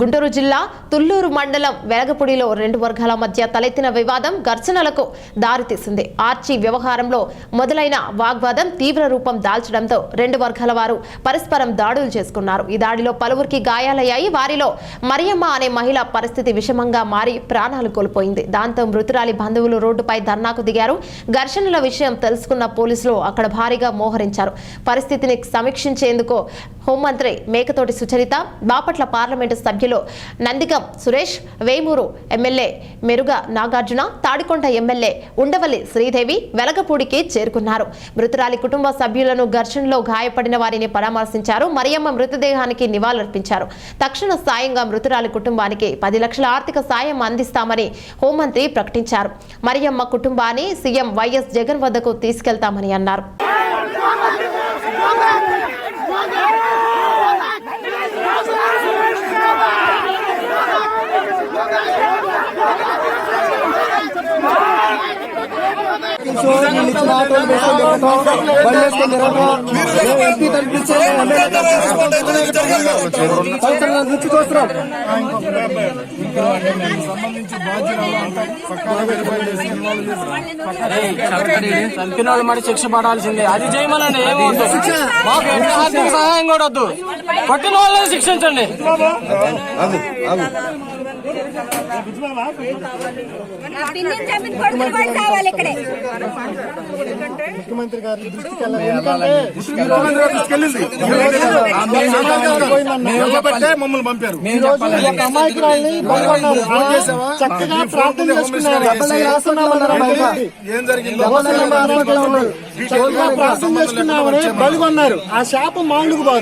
గుంటూరు జిల్లా తుళ్ళూరు మండలం వెలగపూడిలో రెండు వర్గాల మధ్య తలెత్తిన వివాదం ఘర్షణలకు దారితీసింది. ఆర్చి వ్యవహారంలో మొదలైన వాగ్వాదం తీవ్ర రూపం దాల్చడంతో రెండు వర్గాల వారు పరస్పరం దాడులు చేసుకున్నారు. ఈ దాడిలో పలువురికి గాయాలయ్యాయి. వారిలో మరియమ్మ అనే మహిళ పరిస్థితి విషమంగా మారి ప్రాణాలు కోల్పోయింది. దాంతో మృతురాలి బంధువులు రోడ్డుపై ధర్నాకు దిగారు. ఘర్షణల విషయం తెలుసుకున్న పోలీసులు అక్కడ భారీగా మోహరించారు. పరిస్థితిని సమీక్షించేందుకు హోంమంత్రి మేకతోటి సుచరిత బాపట్ల పార్లమెంటు సభ్యులు నందిగం సురేష్ వేమూరు ఎమ్మెల్యే మెరుగ నాగార్జున తాడికొండ ఎమ్మెల్యే ఉండవల్లి శ్రీదేవి వెలగపూడికి చేరుకున్నారు. మృతురాలి కుటుంబ సభ్యులను ఘర్షణలో గాయపడిన వారిని పరామర్శించారు. మరియమ్మ మృతదేహానికి నివాళులర్పించారు. తక్షణ సాయంగా మృతురాలి కుటుంబానికి పది లక్షల ఆర్థిక సాయం అందిస్తామని హోంమంత్రి ప్రకటించారు. మరియమ్మ కుటుంబాన్ని సీఎం వైఎస్ జగన్ వద్దకు తీసుకెళ్తామని అన్నారు. చంపిన వాళ్ళు మరి శిక్ష పడాల్సిందే. అది చేయమనండి ఏమవుతుంది మాకు ఎటువంటి ఆర్థిక సహాయం కూడా వద్దు. కొట్టిన వాళ్ళని శిక్షించండి కావాలి ఇక్కడే. ముఖ్యమంత్రి గారి మమ్మల్ని పంపారు చక్కగా ప్రార్థన ఏం జరిగిందో? ప్రార్థన చేసుకున్నామని బలిగొన్నారు. ఆ శాపం మామూలుగు పోదు.